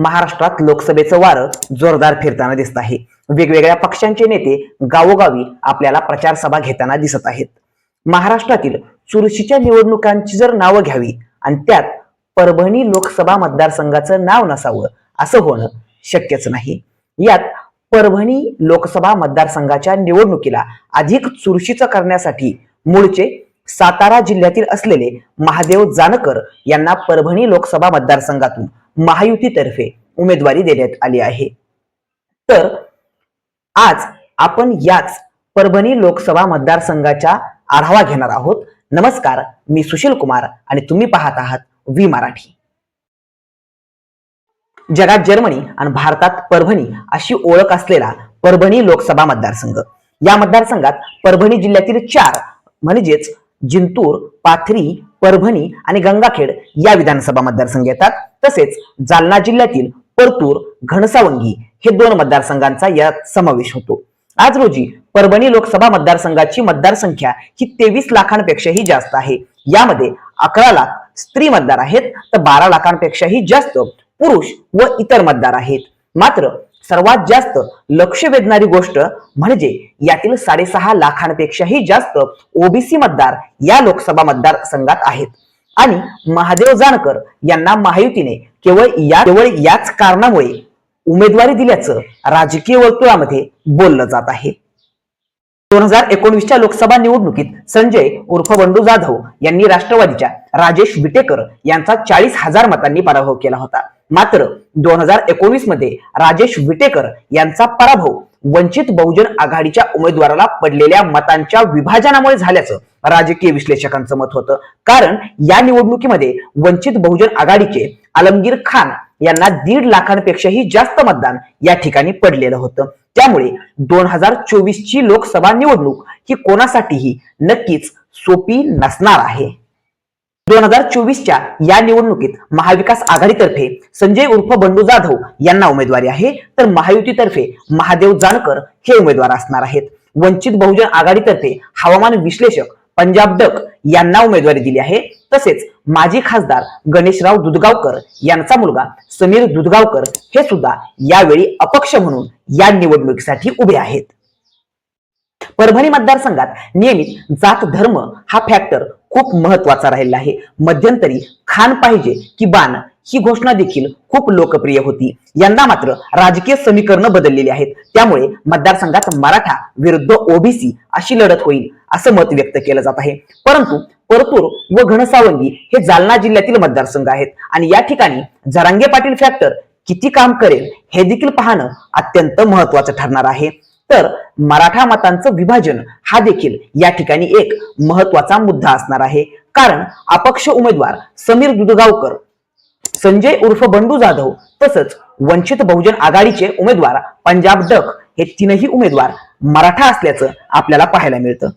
महाराष्ट्रात लोकसभेचं वारं जोरदार फिरताना दिसत आहे. वेगवेगळ्या पक्षांचे नेते गावोगावी आपल्याला प्रचार सभा घेताना दिसत आहेत. महाराष्ट्रातील चुरशीच्या निवडणुकांची जर नावं घ्यावी आणि त्यात परभणी लोकसभा मतदारसंघाचं नाव नसावं असं होणं शक्यच नाही. यात परभणी लोकसभा मतदारसंघाच्या निवडणुकीला अधिक चुरशीचं करण्यासाठी मूळचे सातारा जिल्ह्यातील असलेले महादेव जानकर यांना परभणी लोकसभा मतदारसंघातून महायुतीतर्फे उमेदवारी देण्यात आली आहे. तर आज आपण याच परभणी लोकसभा मतदारसंघाचा आढावा घेणार आहोत. नमस्कार मी सुशील कुमार आणि तुम्ही पाहत आहात व्ही मराठी. जगात जर्मनी आणि भारतात परभणी अशी ओळख असलेला परभणी लोकसभा मतदारसंघ. या मतदारसंघात परभणी जिल्ह्यातील चार म्हणजेच जिंतूर पाथरी परभणी आणि गंगाखेड या विधानसभा मतदारसंघ येतात. तसेच जालना जिल्ह्यातील परतूर घनसावंगी हे दोन मतदारसंघांचा यात समावेश होतो. आज रोजी परभणी लोकसभा मतदारसंघाची मतदारसंख्या ही तेवीस लाखांपेक्षाही जास्त आहे. यामध्ये अकरा लाख स्त्री मतदार आहेत तर बारा लाखांपेक्षाही जास्त पुरुष व इतर मतदार आहेत. मात्र सर्वात जास्त लक्ष वेधणारी गोष्ट म्हणजे यातील साडेसहा लाखांपेक्षाही जास्त ओबीसी मतदार या लोकसभा मतदारसंघात आहेत. आणि महादेव जानकर यांना महायुतीने केवळ या केवळ याच कारणामुळे उमेदवारी दिल्याचं राजकीय वर्तुळामध्ये बोललं जात आहे. दोन हजार एकोणवीसच्या लोकसभा निवडणुकीत संजय उर्फ बंडू जाधव यांनी राष्ट्रवादीच्या राजेश विटेकर यांचा चाळीस हजार मतांनी पराभव केला होता. मात्र दोन हजार एकोणीसमध्ये राजेश विटेकर यांचा पराभव वंचित बहुजन आघाडीच्या उमेदवाराला पडलेल्या मतांच्या विभाजनामुळे झाल्याचं राजकीय विश्लेषकांचं मत होतं. कारण या निवडणुकीमध्ये वंचित बहुजन आघाडीचे आलमगीर खान यांना दीड लाखांपेक्षाही जास्त मतदान या ठिकाणी पडलेलं होतं. त्यामुळे दोन हजार चोवीस ची लोकसभा निवडणूक ही कोणासाठीही नक्कीच सोपी नसणार आहे. दोन हजार चोवीसच्या या निवडणुकीत महाविकास आघाडीतर्फे संजय उर्फ बंडू जाधव यांना उमेदवारी आहे. तर महायुतीतर्फे महादेव जानकर हे उमेदवार असणार आहेत. वंचित बहुजन आघाडीतर्फे हवामान विश्लेषक पंजाब डक यांना उमेदवारी दिली आहे. तसेच माजी खासदार गणेशराव दुधगावकर यांचा मुलगा समीर दुधगावकर हे सुद्धा यावेळी अपक्ष म्हणून या निवडणुकीसाठी उभे आहेत. परभणी मतदारसंघात नियमित जात धर्म हा फॅक्टर खूप महत्त्वाचा राहिला आहे. मध्यंतरी खान पाहिजे की बाण ही घोषणा देखील खूप लोकप्रिय होती. यंदा मात्र राजकीय समीकरणं बदललेली आहेत. त्यामुळे मतदारसंघात मराठा विरुद्ध ओबीसी अशी लढत होईल असं मत व्यक्त केलं जात आहे. परंतु परतूर व घनसावंगी हे जालना जिल्ह्यातील मतदारसंघ आहेत आणि या ठिकाणी जरांगे पाटील फॅक्टर किती काम करेल हे देखील पाहणं अत्यंत महत्वाचं ठरणार आहे. तर मराठा मतांचं विभाजन हा देखील या ठिकाणी एक महत्त्वाचा मुद्दा असणार आहे. कारण अपक्ष उमेदवार समीर दुधगावकर संजय उर्फ बंडू जाधव तसंच वंचित बहुजन आघाडीचे उमेदवार पंजाब डक हे तीनही उमेदवार मराठा असल्याचं आपल्याला पाहायला मिळतं.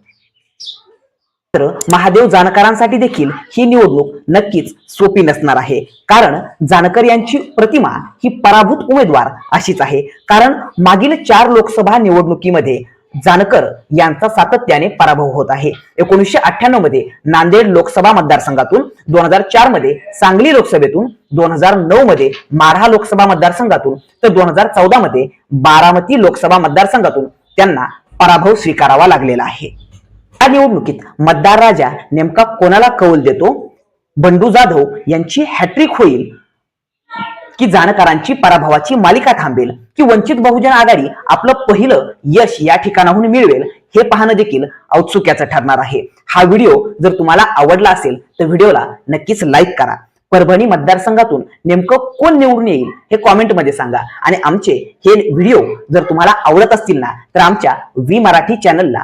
मात्र महादेव जानकरांसाठी देखील ही निवडणूक नक्कीच सोपी नसणार आहे. कारण जानकर यांची प्रतिमा ही पराभूत उमेदवार अशीच आहे. कारण मागील चार लोकसभा निवडणुकीमध्ये जानकर यांचा सातत्याने पराभव होत आहे. एकोणीसशे अठ्ठ्याण्णवमध्ये नांदेड लोकसभा मतदारसंघातून दोन हजार चारमध्ये सांगली लोकसभेतून दोन हजार नऊ मध्ये माढा लोकसभा मतदारसंघातून तर दोन हजार चौदा मध्ये बारामती लोकसभा मतदारसंघातून त्यांना पराभव स्वीकारावा लागलेला आहे. या निवडणुकीत मतदार राजा नेमका कोणाला कौल देतो? बंडू जाधव यांची हॅट्रिक होईल की जाणकारांची पराभवाची मालिका थांबेल की वंचित बहुजन आघाडी आपलं पहिलं यश या ठिकाणाहून मिळवेल हे पाहणं देखील औत्सुक्याचं ठरणार आहे. हा व्हिडिओ जर तुम्हाला आवडला असेल तर व्हिडिओला नक्कीच लाईक करा. परभणी मतदारसंघातून नेमकं कोण निवडून येईल हे कॉमेंटमध्ये सांगा. आणि आमचे हे व्हिडिओ जर तुम्हाला आवडत असतील ना तर आमच्या व्ही मराठी चॅनलला